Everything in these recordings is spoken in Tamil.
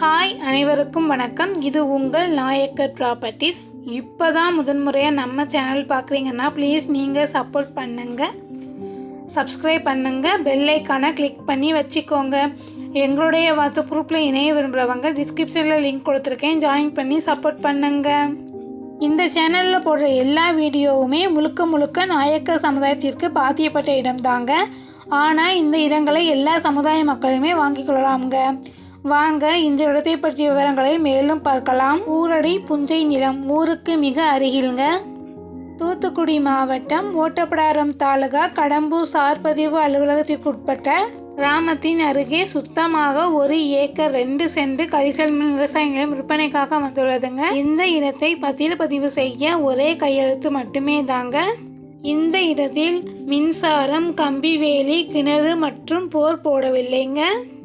ஹாய் அனைவருக்கும் வணக்கம். இது உங்கள் நாயக்கர் ப்ராப்பர்ட்டிஸ் இப்போ தான் முதன்முறையாக நம்ம சேனல் பார்க்குறீங்கன்னா ப்ளீஸ் நீங்கள் சப்போர்ட் பண்ணுங்கள் சப்ஸ்கிரைப் பண்ணுங்கள் பெல்லைக்கான கிளிக் பண்ணி வச்சுக்கோங்க. எங்களுடைய வாட்ஸ்அப் குரூப்பில் இணைய விரும்புகிறவங்க டிஸ்கிரிப்ஷனில் லிங்க் கொடுத்துருக்கேன். ஜாயின் பண்ணி சப்போர்ட் பண்ணுங்கள் இந்த சேனலில் போடுற எல்லா வீடியோவுமே முழுக்க முழுக்க நாயக்கர் சமுதாயத்திற்கு பாத்தியப்பட்ட இடம்தாங்க. ஆனால் இந்த இடங்களை எல்லா சமுதாய மக்களுமே வாங்கிக் கொள்ளலாம்ங்க. வாங்க இந்த இடத்தை பற்றிய விவரங்களை மேலும் பார்க்கலாம். ஊரடி புஞ்சை நிலம் ஊருக்கு மிக அருகில்ங்க. தூத்துக்குடி மாவட்டம் ஓட்டப்படாரம் தாலுகா கடம்பூர் சார்பதிவு அலுவலகத்திற்குட்பட்ட கிராமத்தின் அருகே சுத்தமாக ஒரு ஏக்கர் ரெண்டு சென்ட் கரிசல் மின் விவசாய விற்பனைக்காக வந்துள்ளதுங்க. இந்த இடத்தை பத்திர பதிவு செய்ய ஒரே கையெழுத்து மட்டுமே தாங்க இந்த இடத்தில் மின்சாரம் கம்பி வேலி கிணறு மற்றும் போர் போடவில்லைங்க.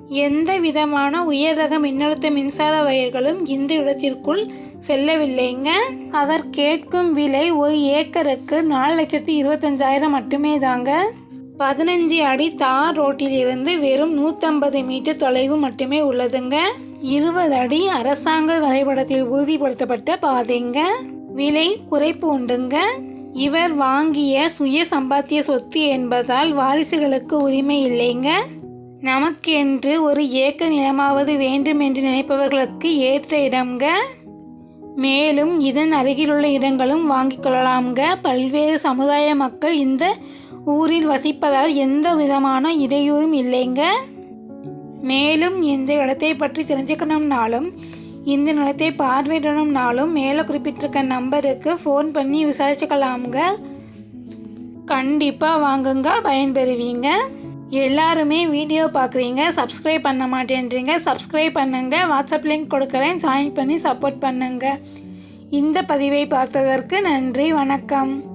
எந்த விதமான உயர் ரக மின்னழுத்த மின்சார வயர்களும் இந்த இடத்திற்குள் செல்லவில்லைங்க. அவர் கேட்கும் விலை ஒரு ஏக்கருக்கு நாலு லட்சத்தி இருபத்தஞ்சாயிரம் மட்டுமே தாங்க பதினஞ்சு அடி தார் ரோட்டிலிருந்து வெறும் நூற்றம்பது மீட்டர் தொலைவு மட்டுமே உள்ளதுங்க. இருபது அடி அரசாங்க வரைபடத்தில் உறுதிப்படுத்தப்பட்ட பாதைங்க. விலை குறைப்பு உண்டுங்க. இவர் வாங்கிய சுய சம்பாத்திய சொத்து என்பதால் வாரிசுகளுக்கு உரிமை இல்லைங்க. நமக்கென்று ஒரு ஏக்க நிலமாவது வேண்டும் என்று நினைப்பவர்களுக்கு ஏற்ற இடம்ங்க. மேலும் இதன் அருகிலுள்ள இடங்களும் வாங்கிக் கொள்ளலாம்ங்க. பல்வேறு சமுதாய மக்கள் இந்த ஊரில் வசிப்பதால் எந்த விதமான இடையூறும் இல்லைங்க. மேலும் இந்த இடத்தை பற்றி தெரிஞ்சுக்கணும்னாலும் இந்த நிலத்தை பார்வையிடணும்னாலும் மேலே குறிப்பிட்டிருக்க நம்பருக்கு ஃபோன் பண்ணி விசாரிச்சுக்கலாமுங்க. கண்டிப்பாக வாங்குங்க பயன்பெறுவீங்க. எல்லாருமே வீடியோ பார்க்குறீங்க சப்ஸ்கிரைப் பண்ண மாட்டேன்றீங்க சப்ஸ்கிரைப் பண்ணுங்கள் வாட்ஸ்அப் லிங்க் கொடுக்குறேன் ஜாயின் பண்ணி சப்போர்ட் பண்ணுங்கள் இந்த பதிவை பார்த்ததற்கு நன்றி வணக்கம்.